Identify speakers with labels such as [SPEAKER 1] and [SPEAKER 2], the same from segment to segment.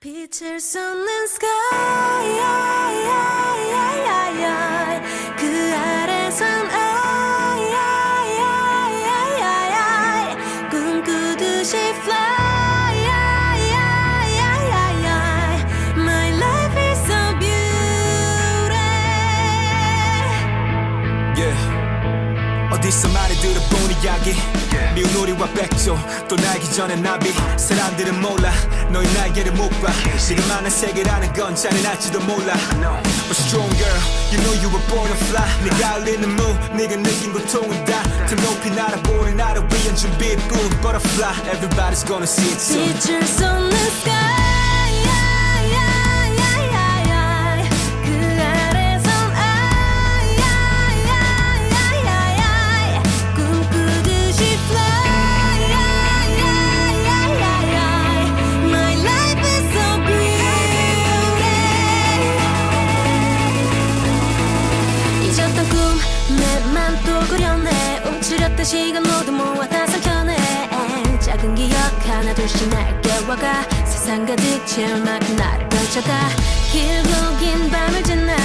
[SPEAKER 1] 빛을 쏟는 sky
[SPEAKER 2] 어디서 많이 들어본 이야기? 미운 우리와 백조 또 날기 전에 나비. 사람들은 몰라 너의 날개를 못봐. 지금 많은 세계라는 건 잔인할지도 몰라. But strong girl you know you were born to fly. 네가 흘리는 무 네가 느낀 고통은 다더 높이 날아보는 나를 위한 준비뿐. Butterfly everybody's gonna see it soon.
[SPEAKER 1] 빛을 쏟는 sky 내맘 또 그렸네 움츠렸던 시간 모두 모아 다 삼켜내. 작은 기억 하나 둘씩 날 깨워가. 세상 가득 채울 만큼 나를 펼쳐가. 길고 긴 밤을 지나.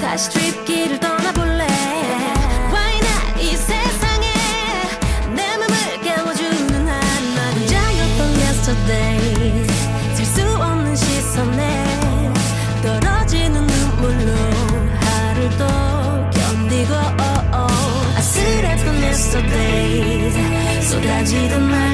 [SPEAKER 1] 다시 트립길을 떠나볼래. Why not? 이 세상에 내 맘을 깨워주는 한마디. 혼자였던 yesterday. 셀수 없는 시선에 견디고 아슬했던